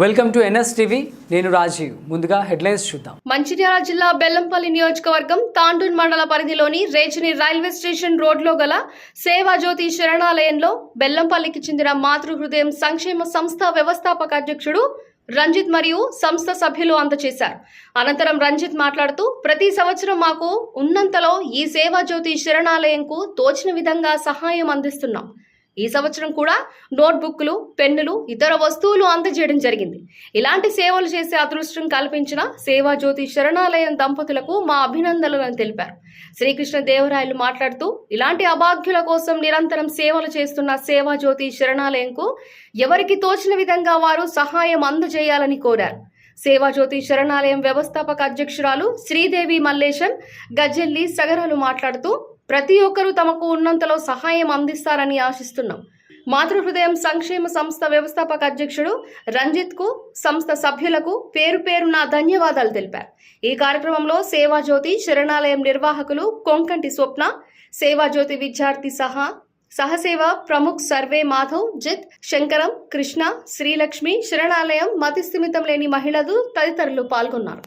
Welcome to NS TV నేను రాజీవ్. ముందుగా headlines చూద్దాం. మంచిర్యాల జిల్లా బెల్లంపల్లి నియోజకవర్గం తాండూన్ మండల పరిధిలోని రేచిని రైల్వే స్టేషన్ రోడ్లో గల సేవాజ్యోతి శరణాలయంలో బెల్లంపల్లికి చెందిన మాతృహృదయం సంక్షేమ సంస్థ వ్యవస్థాపక అధ్యక్షుడు రంజిత్ మరియు సంస్థ సభ్యులు అందజేశారు అనంతరం రంజిత్ మాట్లాడుతూ ప్రతి సంవత్సరం మాకు ఉన్నంతలో ఈ సేవాజ్యోతి శరణాలయంకు తోచిన విధంగా సహాయం అందిస్తున్నాం. ఈ సంవత్సరం కూడా నోట్బుక్లు పెన్నులు ఇతర వస్తువులు అందజేయడం జరిగింది. ఇలాంటి సేవలు చేసే అదృష్టం కల్పించిన సేవాజ్యోతి శరణాలయం దంపతులకు మా అభినందనలను తెలిపారు. శ్రీకృష్ణ దేవరాయలు మాట్లాడుతూ ఇలాంటి అభాగ్యుల కోసం నిరంతరం సేవలు చేస్తున్న సేవాజ్యోతి శరణాలయంకు ఎవరికి తోచిన విధంగా వారు సహాయం అందజేయాలని కోరారు. సేవాజ్యోతి శరణాలయం వ్యవస్థాపక అధ్యక్షురాలు శ్రీదేవి మల్లేశన్ గజ్జెల్లి సగరాలు మాట్లాడుతూ ప్రతి ఒక్కరూ తమకు ఉన్నంతలో సహాయం అందిస్తారని ఆశిస్తున్నాం. మాతృహృదయం సంక్షేమ సంస్థ వ్యవస్థాపక అధ్యక్షుడు రంజిత్కు సంస్థ సభ్యులకు పేరు పేరున ధన్యవాదాలు తెలిపారు. ఈ కార్యక్రమంలో సేవాజ్యోతి శరణాలయం నిర్వాహకులు కొంకంటి స్వప్న సేవాజ్యోతి విద్యార్థి సహా సహసేవ ప్రముఖ్ సర్వే మాధవ్ జిత్ శంకరం కృష్ణ శ్రీలక్ష్మి శరణాలయం మతిస్థిమితం లేని మహిళలు తదితరులు పాల్గొన్నారు.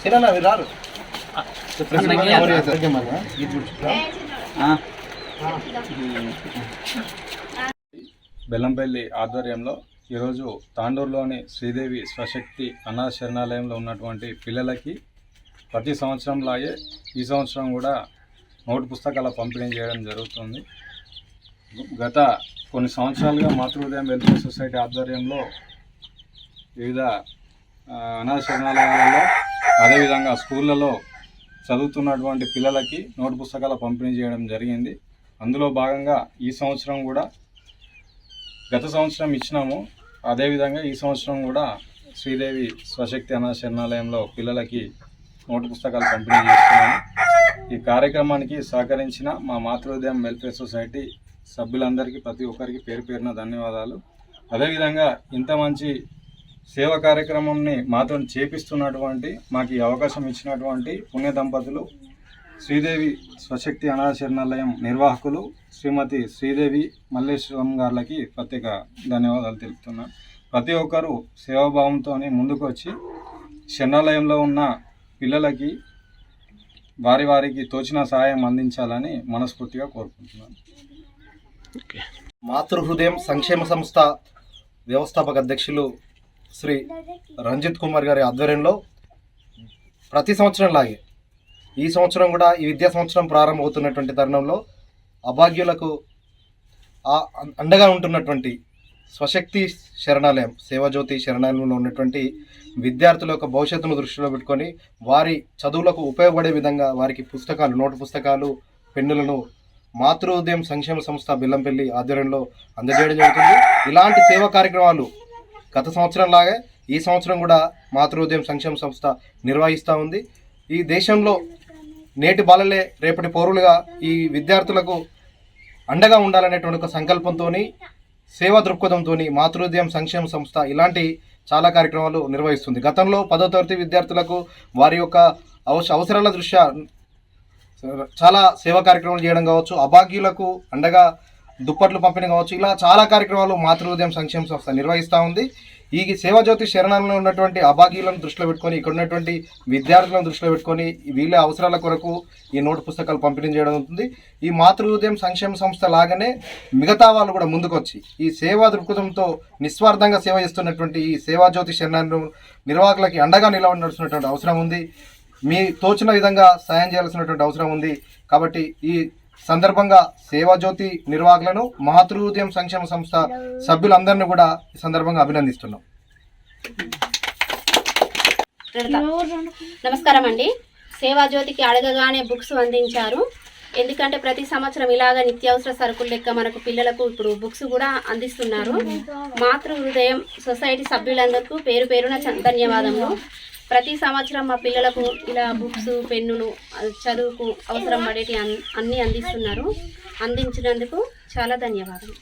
సిరన్నా మీరు రారు బెల్లంపల్లి ఆధ్వర్యంలో ఈరోజు తాండూరులోని శ్రీదేవి స్వశక్తి అనాథ శరణాలయంలో ఉన్నటువంటి పిల్లలకి ప్రతి సంవత్సరంలాగే ఈ సంవత్సరం కూడా నోటు పుస్తకాల పంపిణీ చేయడం జరుగుతుంది. గత కొన్ని సంవత్సరాలుగా మాతృహృదయం వెల్ఫేర్ సొసైటీ ఆధ్వర్యంలో వివిధ ఆ, అనాథ శరణాలయాలలో అదేవిధంగా స్కూళ్ళలో చదువుతున్నటువంటి పిల్లలకి నోటు పుస్తకాల పంపిణీ చేయడం జరిగింది. అందులో భాగంగా ఈ సంవత్సరం కూడా గత సంవత్సరం ఇచ్చినాము. అదేవిధంగా ఈ సంవత్సరం కూడా శ్రీదేవి స్వశక్తి అనాథ శరణాలయంలో పిల్లలకి నోటు పుస్తకాలు పంపిణీ చేస్తున్నాము. ఈ కార్యక్రమానికి సహకరించిన మా మాతృదయం వెల్ఫేర్ సొసైటీ సభ్యులందరికీ ప్రతి ఒక్కరికి పేరు పేరున ధన్యవాదాలు. అదేవిధంగా ఇంత మంచి సేవా కార్యక్రమంని మాతో చేపిస్తున్నటువంటి మాకు ఈ అవకాశం ఇచ్చినటువంటి పుణ్య దంపతులు శ్రీదేవి స్వశక్తి అనాశరణాలయం నిర్వాహకులు శ్రీమతి శ్రీదేవి మల్లేశ్వరం గారికి ప్రత్యేక ధన్యవాదాలు తెలుపుతున్నాను ప్రతి ఒక్కరూ సేవాభావంతో ముందుకు వచ్చి శరణాలయంలో ఉన్న పిల్లలకి వారి వారికి తోచిన సహాయం అందించాలని మనస్ఫూర్తిగా కోరుకుంటున్నాను. మాతృహృదయం సంక్షేమ సంస్థ వ్యవస్థాపక అధ్యక్షులు శ్రీ రంజిత్ కుమార్ గారి ఆధ్వర్యంలో ప్రతి సంవత్సరం లాగే ఈ సంవత్సరం కూడా ఈ విద్యా సంవత్సరం ప్రారంభమవుతున్నటువంటి తరుణంలో అభాగ్యులకు ఆ- అండగా ఉంటున్నటువంటి స్వశక్తి శరణాలయం సేవాజ్యోతి శరణాలయంలో ఉన్నటువంటి విద్యార్థుల యొక్క భవిష్యత్తును దృష్టిలో పెట్టుకొని వారి చదువులకు ఉపయోగపడే విధంగా వారికి పుస్తకాలు నోటు పుస్తకాలు పెన్నులను మాతృోదయం సంక్షేమ సంస్థ బెల్లంపల్లి ఆధ్వర్యంలో అందజేయడం జరుగుతుంది. ఇలాంటి సేవా కార్యక్రమాలు గత సంవత్సరం లాగే ఈ సంవత్సరం కూడా మాతృోదయం సంక్షేమ సంస్థ నిర్వహిస్తూ ఉంది. ఈ దేశంలో నేటి బాలలే రేపటి పౌరులుగా ఈ విద్యార్థులకు అండగా ఉండాలనేటువంటి ఒక సంకల్పంతో సేవా దృక్పథంతో మాతృదయం సంక్షేమ సంస్థ ఇలాంటి చాలా కార్యక్రమాలు నిర్వహిస్తుంది. గతంలో పదో తరగతి విద్యార్థులకు వారి యొక్క అవస అవసరాల దృష్ట్యా చాలా సేవా కార్యక్రమాలు చేయడం కావచ్చు అభాగ్యులకు అండగా దుప్పట్లు పంపిణీ కావచ్చు ఇలా చాలా కార్యక్రమాలు మాతృహృదయం సంక్షేమ సంస్థ నిర్వహిస్తూ ఉంది. ఈ సేవాజ్యోతి శరణాలలో ఉన్నటువంటి అభాగ్యులను దృష్టిలో పెట్టుకొని ఇక్కడ ఉన్నటువంటి విద్యార్థులను దృష్టిలో పెట్టుకొని వీళ్ళ అవసరాల కొరకు ఈ నోటు పుస్తకాలు పంపిణీ చేయడం అవుతుంది ఈ మాతృహృదయం సంక్షేమ సంస్థ లాగానే మిగతా వాళ్ళు కూడా ముందుకొచ్చి ఈ సేవా దృక్పథంతో నిస్వార్థంగా సేవ చేస్తున్నటువంటి ఈ సేవాజ్యోతి శరణాలను నిర్వాహకులకి అండగా నిలబడాల్సినటువంటి అవసరం ఉంది. మీ తోచిన విధంగా సాయం చేయాల్సినటువంటి అవసరం ఉంది. కాబట్టి ఈ సందర్భంగా సేవాజ్యోతి నిర్వాహకులను మాతృహృదయం సంక్షేమ సంస్థ సభ్యులందరినీ కూడా ఈ సందర్భంగా అభినందిస్తున్నాం. నమస్కారం అండి. సేవాజ్యోతికి అడగగానే బుక్స్ అందించారు. ఎందుకంటే ప్రతి సంవత్సరం ఇలాగ నిత్యావసర సరుకులు లెక్క మనకు పిల్లలకు ఇప్పుడు బుక్స్ కూడా అందిస్తున్నారు. మాతృ హృదయం సొసైటీ సభ్యులందరికీ పేరు పేరున ధన్యవాదములు. ప్రతి సంవత్సరం మా పిల్లలకు ఇలా బుక్స్ పెన్నులు చదువుకు అవసరం పడేటి అన్- అన్నీ అందిస్తున్నారు. అందించినందుకు చాలా ధన్యవాదాలు